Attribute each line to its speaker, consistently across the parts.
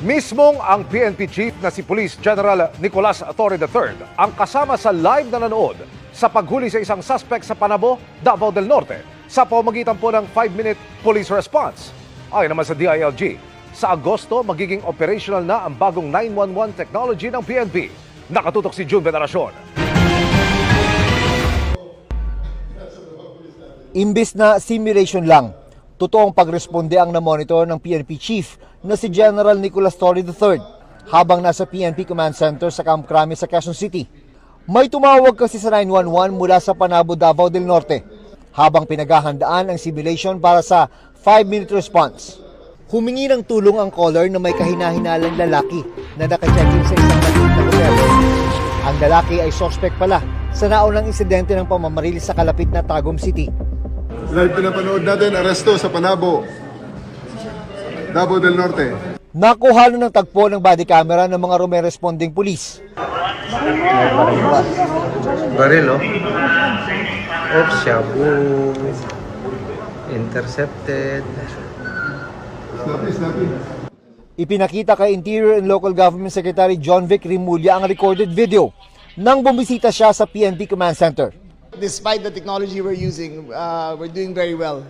Speaker 1: Mismong ang PNP chief na si Police General Nicolas Torre III ang kasama sa live na nanood sa paghuli sa isang suspect sa Panabo, Davao del Norte sa pamagitan po ng 5-minute police response. Ayon naman sa DILG, sa Agosto magiging operational na ang bagong 911 technology ng PNP. Nakatutok si June Veneracion.
Speaker 2: Imbis na simulation lang, totoong pagresponde ang na-monitor ng PNP chief na si General Nicolas Torre III habang nasa PNP Command Center sa Camp Crame sa Quezon City. May tumawag kasi sa 911 mula sa Panabo, Davao del Norte habang pinaghahandaan ang simulation para sa 5-minute response. Humingi ng tulong ang caller na may kahinahinalang lalaki na nakacheck-in sa isang maliit na hotel. Ang lalaki ay suspect pala sa naunang insidente ng pamamaril sa kalapit na Tagum City.
Speaker 3: Live pinapanood natin, aresto sa Panabo, Davao del Norte.
Speaker 2: Nakuha na ng tagpo ng body camera ng mga rumeresponding pulis.
Speaker 4: Baril, oh. Oops, shabu. Intercepted.
Speaker 3: Snappy, snappy.
Speaker 2: Ipinakita kay Interior and Local Government Secretary John Vic Rimulya ang recorded video nang bumisita siya sa PNP Command Center.
Speaker 5: Despite the technology we're using, uh, we're doing very well.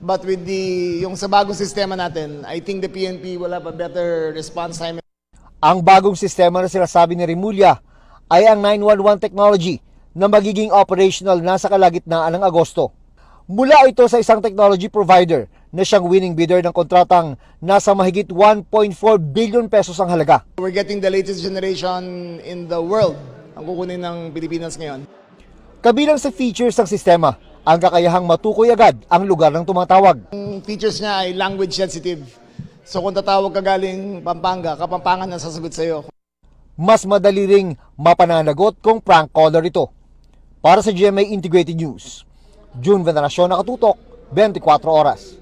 Speaker 5: But with the, yung sa bagong sistema natin, I think the PNP will have a better response time.
Speaker 2: Ang bagong sistema na sinasabi ni Rimulya ay ang 911 technology na magiging operational na sa kalagitnaan ng Agosto. Mula ito sa isang technology provider na siyang winning bidder ng kontratang nasa mahigit 1.4 billion pesos ang halaga.
Speaker 5: We're getting the latest generation in the world ang kukunin ng Pilipinas ngayon.
Speaker 2: Kabilang sa features ng sistema, ang kakayahang matukoy agad ang lugar ng tumatawag.
Speaker 5: Ang features niya ay language sensitive. So kung tatawag ka galing Pampanga, Kapampangan na sasagot sa'yo.
Speaker 2: Mas madali ring mapananagot kung prank caller ito. Para sa GMA Integrated News, June Veneracion nakatutok, 24 oras.